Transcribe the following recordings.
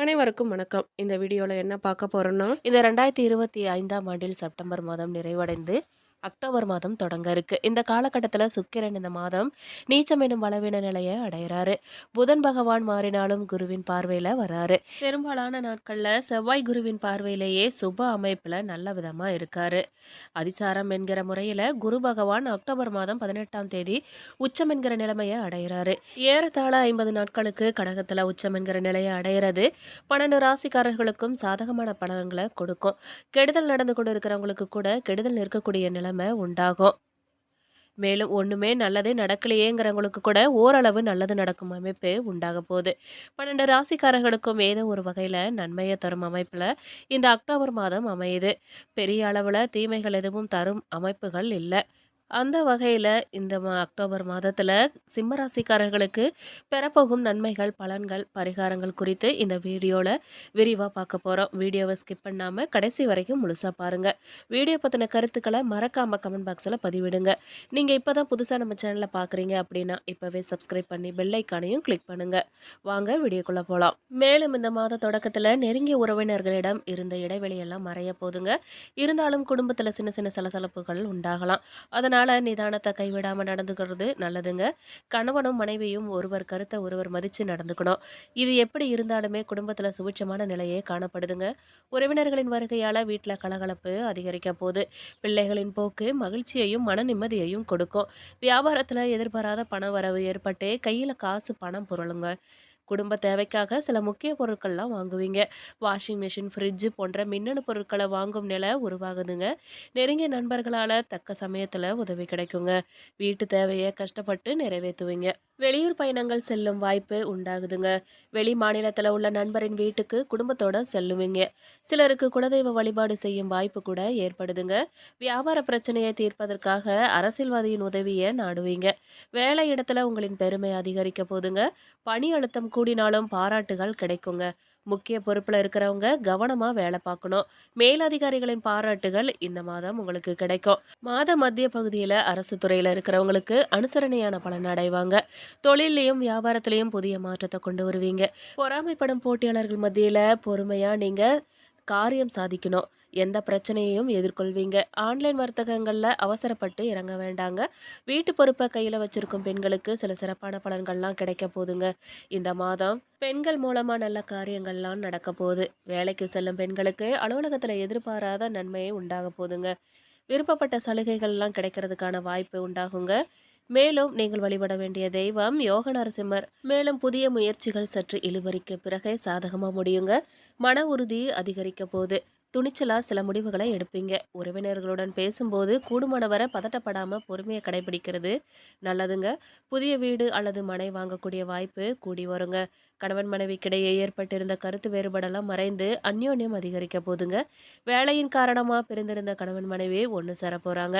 அனைவருக்கும் வணக்கம். இந்த வீடியோவில் என்ன பார்க்க போகிறோன்னா இந்த ரெண்டாயிரத்தி இருபத்தி ஐந்தாம் ஆண்டில் செப்டம்பர் மாதம் நிறைவடைந்து அக்டோபர் மாதம் தொடங்க இருக்கு. இந்த காலகட்டத்தில் சுக்கிரன் இந்த மாதம் நீச்சம் எனும் பலவீன நிலையை அடையிறாரு. புதன் பகவான் மாறினாலும் குருவின் பார்வையில் வராரு. பெரும்பாலான நாட்களில் செவ்வாய் குருவின் பார்வையிலேயே சுப அமைப்பில் நல்ல விதமாக இருக்காரு. அதிசாரம் என்கிற முறையில் குரு பகவான் அக்டோபர் மாதம் பதினெட்டாம் தேதி உச்சம் என்கிற நிலைமையை அடையிறாரு. ஏறத்தாழ ஐம்பது நாட்களுக்கு கடகத்தில் உச்சம் என்கிற நிலையை அடையிறது பன்னெண்டு ராசிக்காரர்களுக்கும் சாதகமான பலன்களை கொடுக்கும். கெடுதல் நடந்து கொண்டு இருக்கிறவங்களுக்கு கூட கெடுதல் இருக்கக்கூடிய நிலைமை உண்டாகும். மேலும் ஒன்றுமே நல்லதே நடக்கலையேங்கிறவங்களுக்கு கூட ஓரளவு நல்லது நடக்கும் அமைப்பு உண்டாக போகுது. பன்னெண்டு ராசிக்காரர்களுக்கும் ஏதோ ஒரு வகையில் நன்மையை தரும் அமைப்பில் இந்த அக்டோபர் மாதம் அமையுது. பெரிய அளவில் தீமைகள் எதுவும் தரும் அமைப்புகள் இல்லை. அந்த வகையில் இந்த மா அக்டோபர் மாதத்தில் சிம்ம ராசிக்காரர்களுக்கு பெறப்போகும் நன்மைகள் பலன்கள் பரிகாரங்கள் குறித்து இந்த வீடியோவில் விரிவாக பார்க்க போகிறோம் வீடியோவை ஸ்கிப் பண்ணாமல் கடைசி வரைக்கும் முழுசாக பாருங்கள் வீடியோ பற்றின கருத்துக்களை மறக்காமல் கமெண்ட் பாக்ஸில் பதிவிடுங்க. நீங்கள் இப்போ தான் புதுசாக நம்ம சேனலில் பார்க்குறீங்க அப்படின்னா இப்போவே சப்ஸ்கிரைப் பண்ணி பெல்லைக்கானையும் கிளிக் பண்ணுங்கள் வாங்க வீடியோக்குள்ளே போகலாம் மேலும் இந்த மாத தொடக்கத்தில் நெருங்கிய உறவினர்களிடம் இருந்த இடைவெளியெல்லாம் மறைய போதுங்க. இருந்தாலும் குடும்பத்தில் சின்ன சின்ன சலசலப்புகள் உண்டாகலாம். அதனால் அதனால் நிதானத்தை கைவிடாமல் நடந்துக்கிறது நல்லதுங்க. கணவனும் மனைவியும் ஒருவர் கருத்தை ஒருவர் மதித்து நடந்துக்கணும். இது எப்படி இருந்தாலுமே குடும்பத்தில் சுபிட்சமான நிலையே காணப்படுதுங்க. உறவினர்களின் வருகையால் வீட்டில் கலகலப்பு அதிகரிக்க போகுது. பிள்ளைகளின் போக்கு மகிழ்ச்சியையும் மன நிம்மதியையும் கொடுக்கும். வியாபாரத்தில் எதிர்பாராத பண வரவு ஏற்பட்டு கையில் காசு பணம் பொருளுங்க. குடும்ப தேவைக்காக சில முக்கிய பொருட்கள்லாம் வாங்குவீங்க. வாஷிங் மிஷின் ஃப்ரிட்ஜு போன்ற மின்னணு பொருட்களை வாங்கும் நிலை உருவாகுதுங்க. நெருங்கிய நண்பர்களால் தக்க சமயத்தில் உதவி கிடைக்குங்க. வீட்டு தேவையை கஷ்டப்பட்டு நிறைவேற்றுவீங்க. வெளியூர் பயணங்கள் செல்லும் வாய்ப்பு உண்டாகுதுங்க. வெளி மாநிலத்தில் உள்ள நண்பரின் வீட்டுக்கு குடும்பத்தோட செல்லுவீங்க. சிலருக்கு குலதெய்வ வழிபாடு செய்யும் வாய்ப்பு கூட ஏற்படுதுங்க. வியாபார பிரச்சனையை தீர்ப்பதற்காக அரசியல்வாதியின் உதவியை நாடுவீங்க. வேலை இடத்துல உங்களின் பெருமை அதிகரிக்க போதுங்க பணி அழுத்தம் கூடினாலும் பாராட்டுகள் கிடைக்குங்க. முக்கிய பொறுப்பில் இருக்கிறவங்க கவனமாக வேலை பார்க்கணும். மேலதிகாரிகளின் பாராட்டுகள் இந்த மாதம் உங்களுக்கு கிடைக்கும். மாத மத்திய பகுதியில் அரசு துறையில் இருக்கிறவங்களுக்கு அனுசரணையான பலன் அடைவாங்க. தொழிலையும் வியாபாரத்திலையும் புதிய மாற்றத்தை கொண்டு வருவீங்க. பொறாமைப்படும் போட்டியாளர்கள் மத்தியில் பொறுமையாக நீங்கள் காரியம் சாதிக்கணும். எந்த பிரச்சனையையும் எதிர்கொள்வீங்க. ஆன்லைன் வர்த்தகங்களில் அவசரப்பட்டு இறங்க வேண்டாங்க. வீட்டு பொறுப்பை கையில் வச்சிருக்கும் பெண்களுக்கு சில சிறப்பான பலன்கள்லாம் கிடைக்க போதுங்க. இந்த மாதம் பெண்கள் மூலமாக நல்ல காரியங்கள்லாம் நடக்க போகுது. வேலைக்கு செல்லும் பெண்களுக்கு அலுவலகத்தில் எதிர்பாராத நன்மையை உண்டாக போதுங்க. விருப்பப்பட்ட சலுகைகள்லாம் கிடைக்கிறதுக்கான வாய்ப்பு உண்டாகுங்க. மேலும் நீங்கள் வழிபட வேண்டிய தெய்வம் யோக நரசிம்மர். மேலும் புதிய முயற்சிகள் சற்று இழுபறிக்கு பிறகே சாதகமாக முடியுங்க. மன உறுதி அதிகரிக்க போது துணிச்சலாக சில முடிவுகளை எடுப்பீங்க. உறவினர்களுடன் பேசும்போது கூடுமானவரை பதட்டப்படாமல் பொறுமையை கடைபிடிக்கிறது நல்லதுங்க. புதிய வீடு அல்லது மனை வாங்கக்கூடிய வாய்ப்பு கூடி வருங்க. கணவன் மனைவிக்கிடையே ஏற்பட்டிருந்த கருத்து வேறுபாடெல்லாம் மறைந்து அந்யோன்யம் அதிகரிக்க போதுங்க வேலையின் காரணமாக பிரிந்திருந்த கணவன் மனைவி ஒன்று சேர போகிறாங்க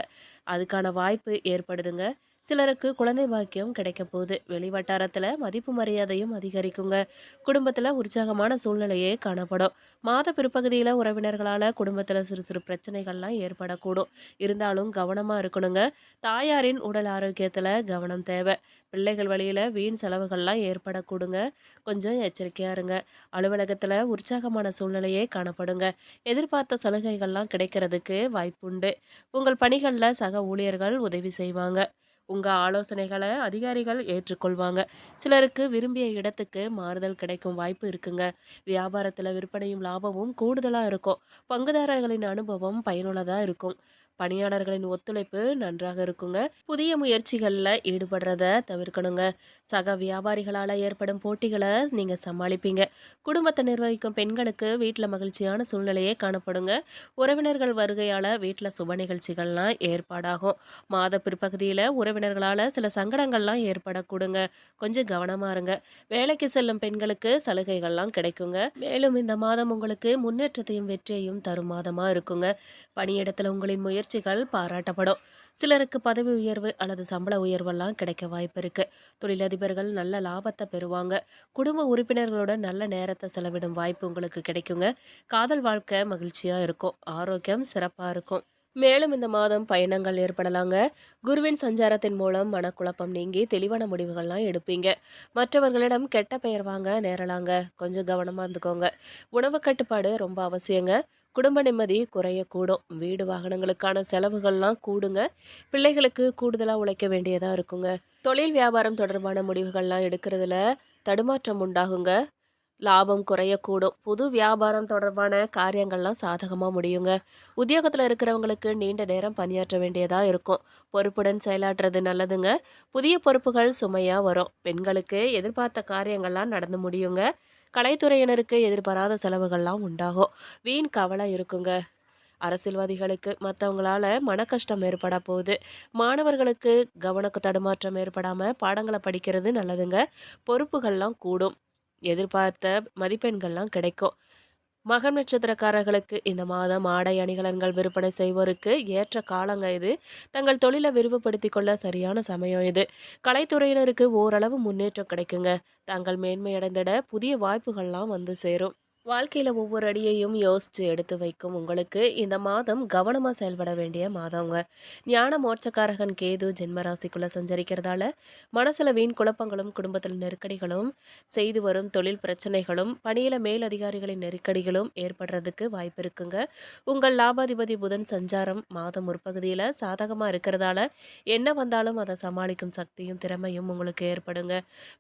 அதுக்கான வாய்ப்பு ஏற்படுதுங்க. சிலருக்கு குழந்தை பாக்கியம் கிடைக்க போகுது. வெளிவட்டாரத்தில் மதிப்பு மரியாதையும் அதிகரிக்குங்க. குடும்பத்தில் உற்சாகமான சூழ்நிலையே காணப்படும். மாத பிற்பகுதியில் உறவினர்களால் குடும்பத்தில் சிறு சிறு பிரச்சனைகள்லாம் ஏற்படக்கூடும். இருந்தாலும் கவனமாக இருக்கணுங்க. தாயாரின் உடல் ஆரோக்கியத்தில் கவனம் தேவை. பிள்ளைகள் வழியில் வீண் செலவுகள்லாம் ஏற்படக்கூடுங்க. கொஞ்சம் எச்சரிக்கையாக இருங்க. அலுவலகத்தில் உற்சாகமான சூழ்நிலையே காணப்படுங்க. எதிர்பார்த்த சலுகைகள்லாம் கிடைக்கிறதுக்கு வாய்ப்புண்டு. உங்கள் பணிகளில் சக ஊழியர்கள் உதவி செய்வாங்க. உங்கள் ஆலோசனைகளை அதிகாரிகள் ஏற்றுக்கொள்வாங்க. சிலருக்கு விரும்பிய இடத்துக்கு மாறுதல் கிடைக்கும் வாய்ப்பு இருக்குங்க. வியாபாரத்தில் விற்பனையும் லாபமும் கூடுதலாக இருக்கும். பங்குதாரர்களின் அனுபவம் பயனுள்ளதாக இருக்கும். பணியாளர்களின் ஒத்துழைப்பு நன்றாக இருக்குங்க. புதிய முயற்சிகளில் ஈடுபடுறத தவிர்க்கணுங்க. சக வியாபாரிகளால் ஏற்படும் போட்டிகளை நீங்கள் சமாளிப்பீங்க. குடும்பத்தை நிர்வகிக்கும் பெண்களுக்கு வீட்டில் மகிழ்ச்சியான சூழ்நிலையே காணப்படுங்க. உறவினர்கள் வருகையால் வீட்டில் சுப நிகழ்ச்சிகள்லாம் ஏற்பாடாகும். மாத பிற்பகுதியில் உறவினர்களால் சில சங்கடங்கள்லாம் ஏற்படக்கூடுங்க. கொஞ்சம் கவனமாக இருங்க. வேலைக்கு செல்லும் பெண்களுக்கு சலுகைகள்லாம் கிடைக்குங்க. மேலும் இந்த மாதம் உங்களுக்கு முன்னேற்றத்தையும் வெற்றியையும் தரும் மாதமாக இருக்குங்க. பணியிடத்தில் உங்களின் முயற்சி முயற்சிகள் பாராட்டப்படும். சிலருக்கு பதவி உயர்வு அல்லது சம்பள உயர்வெல்லாம் கிடைக்க வாய்ப்பு இருக்கு. தொழிலதிபர்கள் நல்ல லாபத்தை பெறுவாங்க. குடும்ப உறுப்பினர்களோட நல்ல நேரத்தை செலவிடும் வாய்ப்பு உங்களுக்கு கிடைக்குங்க. காதல் வாழ்க்கை மகிழ்ச்சியாக இருக்கும். ஆரோக்கியம் சிறப்பாக இருக்கும். மேலும் இந்த மாதம் பயணங்கள் ஏற்படலாங்க. குருவின் சஞ்சாரத்தின் மூலம் மனக்குழப்பம் நீங்கி தெளிவான முடிவுகள்லாம் எடுப்பீங்க. மற்றவர்களிடம் கெட்ட பெயர் வாங்க நேரலாங்க. கொஞ்சம் கவனமாக இருந்துக்கோங்க. உணவு கட்டுப்பாடு ரொம்ப அவசியங்க. குடும்ப நிம்மதி குறையக்கூடும். வீடு வாகனங்களுக்கான செலவுகள்லாம் கூடுங்க. பிள்ளைகளுக்கு கூடுதலாக உழைக்க வேண்டியதாக இருக்குங்க. தொழில் வியாபாரம் தொடர்பான முடிவுகள்லாம் எடுக்கிறதுல தடுமாற்றம் உண்டாகுங்க. லாபம் குறையக்கூடும். புது வியாபாரம் தொடர்பான காரியங்கள்லாம் சாதகமாக முடியுங்க. உத்தியோகத்தில் இருக்கிறவங்களுக்கு நீண்ட நேரம் பணியாற்ற வேண்டியதாக இருக்கும். பொறுப்புடன் செயலாற்றுறது நல்லதுங்க. புதிய பொறுப்புகள் சுமையாக வரும். பெண்களுக்கு எதிர்பார்த்த காரியங்கள்லாம் நடந்து முடியுங்க. கலைத்துறையினருக்கு எதிர்பாராத செலவுகள்லாம் உண்டாகும். வீண் கவலை இருக்குங்க. அரசியல்வாதிகளுக்கு மற்றவங்களால மன கஷ்டம் ஏற்பட போகுது. மாணவர்களுக்கு கவனக்கு தடுமாற்றம் ஏற்படாமல் பாடங்களை படிக்கிறது நல்லதுங்க. பொறுப்புகள்லாம் கூடும். எதிர்பார்த்த மதிப்பெண்கள்லாம் கிடைக்கும். மகம் நட்சத்திரக்காரர்களுக்கு இந்த மாதம் ஆடை அணிகலன்கள் விற்பனை செய்வோருக்கு ஏற்ற காலங்க இது. தங்கள் தொழிலை விரிவுபடுத்தி கொள்ள சரியான சமயம் இது. கலைத்துறையினருக்கு ஓரளவு முன்னேற்றம் கிடைக்குங்க. தாங்கள் மேன்மையடைந்திட புதிய வாய்ப்புகள்லாம் வந்து சேரும். வாழ்க்கையில் ஒவ்வொரு அடியையும் யோசித்து எடுத்து வைக்கும் உங்களுக்கு இந்த மாதம் கவனமாக செயல்பட வேண்டிய மாதம்ங்க ஞான மோட்சக்காரகன் கேது ஜென்மராசிக்குள்ளே சஞ்சரிக்கிறதால மனசில் வீண் குழப்பங்களும் குடும்பத்தில் நெருக்கடிகளும் செய்து வரும் தொழில் பிரச்சனைகளும் பணியில் மேலதிகாரிகளின் நெருக்கடிகளும் ஏற்படுறதுக்கு வாய்ப்பு இருக்குங்க. உங்கள் லாபாதிபதி புதன் சஞ்சாரம் மாதம் முற்பகுதியில் சாதகமாக இருக்கிறதால என்ன வந்தாலும் அதை சமாளிக்கும் சக்தியும் திறமையும் உங்களுக்கு ஏற்படுங்க.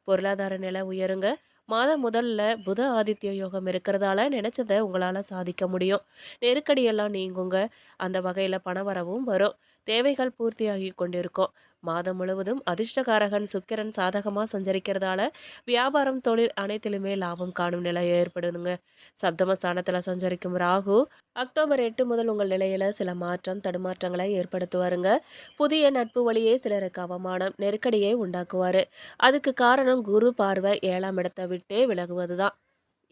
பொருளாதார நிலை உயருங்க. மாதம் முதல்ல புத ஆதித்ய யோகம் இருக்கிறதால நினச்சதை உங்களால் சாதிக்க முடியும். நெருக்கடியெல்லாம் நீங்குங்க. அந்த வகையில் பணவரவும் வரும். தேவைகள் பூர்த்தியாகி கொண்டிருக்கும். மாதம் முழுவதும் அதிர்ஷ்டகாரகன் சுக்கிரன் சாதகமாக சஞ்சரிக்கிறதால வியாபாரம் தொழில் அனைத்திலுமே லாபம் காணும் நிலை ஏற்படுதுங்க. சப்தமஸ்தானத்தில் சஞ்சரிக்கும் ராகு அக்டோபர் எட்டு முதல் உங்கள் நிலையில் சில மாற்றம் தடுமாற்றங்களை ஏற்படுத்துவாருங்க. புதிய நட்பு வழியே சிலருக்கு அவமானம் நெருக்கடியை உண்டாக்குவார். அதுக்கு காரணம் குரு பார்வை ஏழாம் இடத்தை விட்டே விலகுவது தான்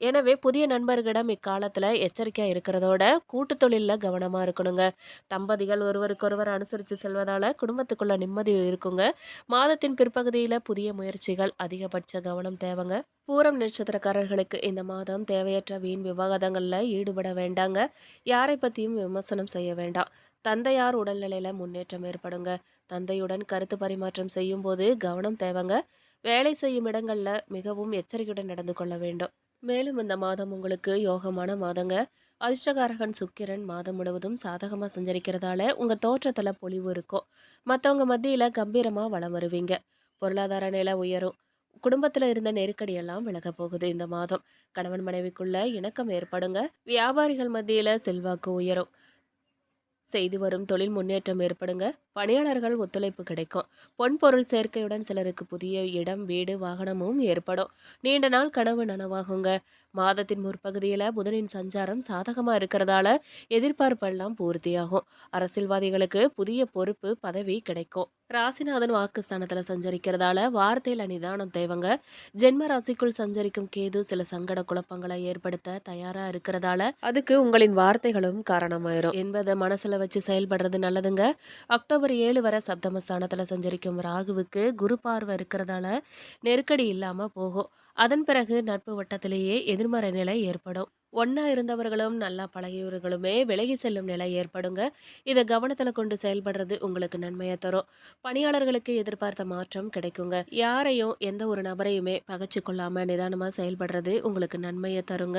எனவே புதிய நண்பர்களிடம் இக்காலத்தில் எச்சரிக்கையாக இருக்கிறதோட கூட்டு தொழிலில் கவனமாக இருக்கணுங்க. தம்பதிகள் ஒருவருக்கொருவர் அனுசரித்து செல்வதால் குடும்பத்துக்குள்ள நிம்மதி இருக்குங்க. மாதத்தின் பிற்பகுதியில் புதிய முயற்சிகள் அதிகபட்ச கவனம் தேவைங்க. பூரம் நட்சத்திரக்காரர்களுக்கு இந்த மாதம் தேவையற்ற வீண் விவாதங்களில் ஈடுபட வேண்டாங்க. யாரை பற்றியும் விமர்சனம் செய்ய வேண்டாம். தந்தையார் உடல்நிலையில் முன்னேற்றம் ஏற்படுங்க. தந்தையுடன் கருத்து பரிமாற்றம் செய்யும்போது கவனம் தேவைங்க. வேலை செய்யும் இடங்களில் மிகவும் எச்சரிக்கையுடன் நடந்து கொள்ள வேண்டும். மேலும் இந்த மாதம் உங்களுக்கு யோகமான மாதங்க. அதிர்ஷ்டகாரகன் சுக்கிரன் மாதம் முழுவதும் சாதகமாக சஞ்சரிக்கிறதால உங்கள் தோற்றத்தில் பொலிவு இருக்கும். மற்றவங்க மத்தியில் கம்பீரமாக வளம் வருவீங்க. பொருளாதார நிலை உயரும். குடும்பத்தில் இருந்த நெருக்கடியெல்லாம் விலக போகுது இந்த மாதம். கணவன் மனைவிக்குள்ள இணக்கம் ஏற்படுங்க. வியாபாரிகள் மத்தியில் செல்வாக்கு உயரும். செய்து வரும் தொழில் முன்னேற்றம் ஏற்படுங்க. பணியாளர்கள் ஒத்துழைப்பு கிடைக்கும். பொன்பொருள் சேர்க்கையுடன் சிலருக்கு புதிய இடம் வீடு வாகனமும் ஏற்படும். நீண்ட நாள் கனவு நனவாகுங்க. மாதத்தின் முற்பகுதியில் புதனின் சஞ்சாரம் சாதகமாக இருக்கிறதால எதிர்பார்ப்பெல்லாம் பூர்த்தியாகும். அரசியல்வாதிகளுக்கு புதிய பொறுப்பு பதவி கிடைக்கும். ராசிநாதன் வாக்குஸ்தானத்தில் சஞ்சரிக்கிறதால வார்த்தையில் நிதானம் தேவைங்க. ஜென்ம ராசிக்குள் சஞ்சரிக்கும் கேது சில சங்கட குழப்பங்களை ஏற்படுத்த தயாராக இருக்கிறதால அதுக்கு உங்களின் வார்த்தைகளும் காரணமாயிரும். என்பதை மனசில் வச்சு செயல்படுறது நல்லதுங்க. அக்டோபர் ஏழு வரை சப்தமஸ்தானத்தில் சஞ்சரிக்கும் ராகுவுக்கு குரு பார்வை இருக்கிறதால நெருக்கடி இல்லாமல் போகும். அதன் பிறகு நட்பு வட்டத்திலேயே எதிர்மறை நிலை ஏற்படும். ஒன்றா இருந்தவர்களும் நல்லா பழகியவர்களுமே விலகி செல்லும் நிலை ஏற்படுங்க. இதை கவனத்தில் கொண்டு செயல்படுறது உங்களுக்கு நன்மையை தரும். பணியாளர்களுக்கு எதிர்பார்த்த மாற்றம் கிடைக்குங்க. யாரையும் எந்த ஒரு நபரையுமே பகச்சு கொள்ளாமல் நிதானமாக செயல்படுறது உங்களுக்கு நன்மையை தருங்க.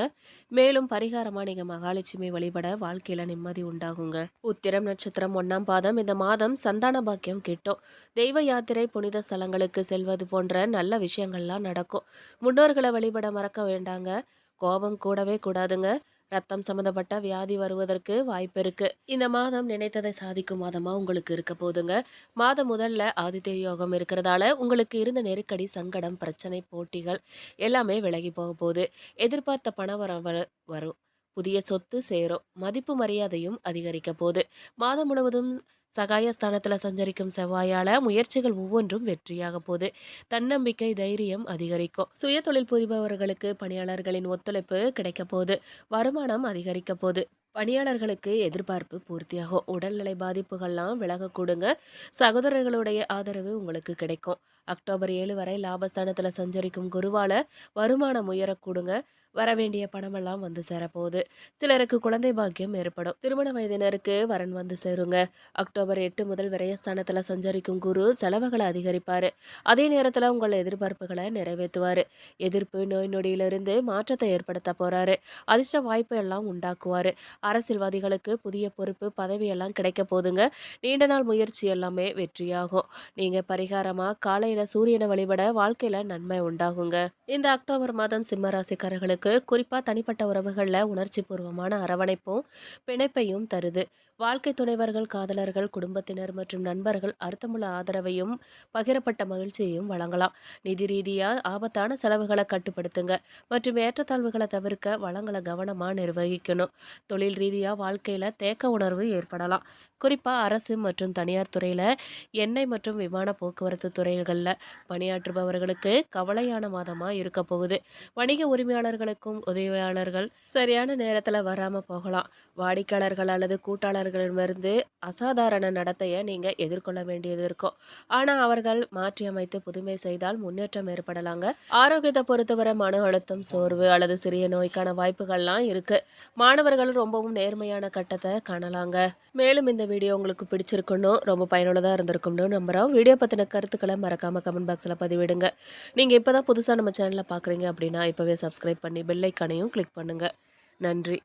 மேலும் பரிகாரமாக நீங்கள் மகாலட்சுமி வழிபட வாழ்க்கையில் நிம்மதி உண்டாகுங்க. உத்திரம் நட்சத்திரம் ஒன்றாம் பாதம். இந்த மாதம் சந்தான பாக்கியம் கிட்டும். தெய்வ யாத்திரை புனித ஸ்தலங்களுக்கு செல்வது போன்ற நல்ல விஷயங்கள்லாம் நடக்கும். முன்னோர்களை வழிபட மறக்க வேண்டாங்க. கோபம் கூடவே கூடாதுங்க. ரத்தம் சம்மந்தப்பட்ட வியாதி வருவதற்கு வாய்ப்பு இருக்கு. இந்த மாதம் நினைத்ததை சாதிக்கும் மாதமா உங்களுக்கு இருக்க போதுங்க. மாதம் முதல்ல ஆதித்ய யோகம் இருக்கிறதால உங்களுக்கு இருந்த நெருக்கடி சங்கடம் பிரச்சனை போட்டிகள் எல்லாமே விலகி போக போகுது. எதிர்பார்த்த பண வரவு வரும். புதிய சொத்து சேரும். மதிப்பு மரியாதையும் அதிகரிக்க போகுது. மாதம் முழுவதும் சகாயஸ்தானத்தில் சஞ்சரிக்கும் செவ்வாயால முயற்சிகள் ஒவ்வொன்றும் வெற்றியாக போகுது. தன்னம்பிக்கை தைரியம் அதிகரிக்கும். சுய தொழில் புரிபவர்களுக்கு பணியாளர்களின் ஒத்துழைப்பு கிடைக்க போகுது. வருமானம் அதிகரிக்க போகுது. பணியாளர்களுக்கு எதிர்பார்ப்பு பூர்த்தியாகும். உடல்நிலை பாதிப்புகள்லாம் விலகக்கூடுங்க. சகோதரர்களுடைய ஆதரவு உங்களுக்கு கிடைக்கும். அக்டோபர் ஏழு வரை லாபஸ்தானத்தில் சஞ்சரிக்கும் குருவால வருமானம் உயரக்கூடுங்க. வரவேண்டிய பணமெல்லாம் வந்து சேரப்போகுது. சிலருக்கு குழந்தை பாக்கியம் ஏற்படும். திருமண வயதினருக்கு வரன் வந்து சேருங்க. அக்டோபர் எட்டு முதல் விரயஸ்தானத்தில் சஞ்சரிக்கும் குரு செலவுகளை அதிகரிப்பார். அதே நேரத்தில் உங்கள் எதிர்பார்ப்புகளை நிறைவேற்றுவார். எதிர்ப்பு நோய் நொடியிலிருந்து மாற்றத்தை ஏற்படுத்த போகிறாரு அதிர்ஷ்ட வாய்ப்பு எல்லாம் உண்டாக்குவார். அரசியல்வாதிகளுக்கு புதிய பொறுப்பு பதவியெல்லாம் கிடைக்க போதுங்க. நீண்ட நாள் முயற்சி எல்லாமே வெற்றியாகும். நீங்கள் பரிகாரமாக காலையில் சூரியனை வழிபட வாழ்க்கையில் நன்மை உண்டாகுங்க. இந்த அக்டோபர் மாதம் சிம்ம ராசிக்காரர்களுக்கு குறிப்பாக தனிப்பட்ட உறவுகளில் உணர்ச்சி பூர்வமான அரவணைப்பும் பிணைப்பையும் தருது. வாழ்க்கை துணைவர்கள் காதலர்கள் குடும்பத்தினர் மற்றும் நண்பர்கள் அர்த்தமுள்ள ஆதரவையும் பகிரப்பட்ட மகிழ்ச்சியையும் வழங்கலாம். நிதி ரீதியாக ஆபத்தான செலவுகளை கட்டுப்படுத்துங்க. மற்றும் ஏற்றத்தாழ்வுகளை தவிர்க்க வளங்களை கவனமாக நிர்வகிக்கணும். தொழில் ரீதியாக வாழ்க்கையில் தேக்க உணர்வு ஏற்படலாம். குறிப்பாக அரசு மற்றும் தனியார் துறையில் எண்ணெய் மற்றும் விமான போக்குவரத்து துறைகளில் பணியாற்றுபவர்களுக்கு கவலையான மாதமாக இருக்க போகுது. வணிக உரிமையாளர்களுக்கும் உதவியாளர்கள் சரியான நேரத்தில் வராமல் போகலாம். வாடிக்கையாளர்கள் அல்லது கூட்டாளர்களிடமிருந்து அசாதாரண நடத்தையை நீங்கள் எதிர்கொள்ள வேண்டியது இருக்கும். ஆனால் அவர்கள் மாற்றி அமைத்து புதுமை செய்தால் முன்னேற்றம் ஏற்படலாங்க. ஆரோக்கியத்தை பொறுத்தவரை மன அழுத்தம் சோர்வு அல்லது சிறிய நோய்க்கான வாய்ப்புகள்லாம் இருக்குது மாணவர்கள் ரொம்பவும் நேர்மையான கட்டத்தை காணலாங்க. மேலும் இந்த வீடியோ உங்களுக்கு பிடிச்சிருக்கணும் ரொம்ப பயனுள்ளதாக இருந்திருக்கும்னு நம்புகிறோம் வீடியோ பற்றின கருத்துக்களை மறக்காமல் கமெண்ட் பாக்ஸில் பதிவிடுங்க. நீங்கள் இப்போ தான் புதுசாக நம்ம சேனலில் பார்க்குறீங்க அப்படின்னா இப்போவே சப்ஸ்கிரைப் பண்ணி பெல் ஐக்கானையும் கிளிக் பண்ணுங்கள் நன்றி.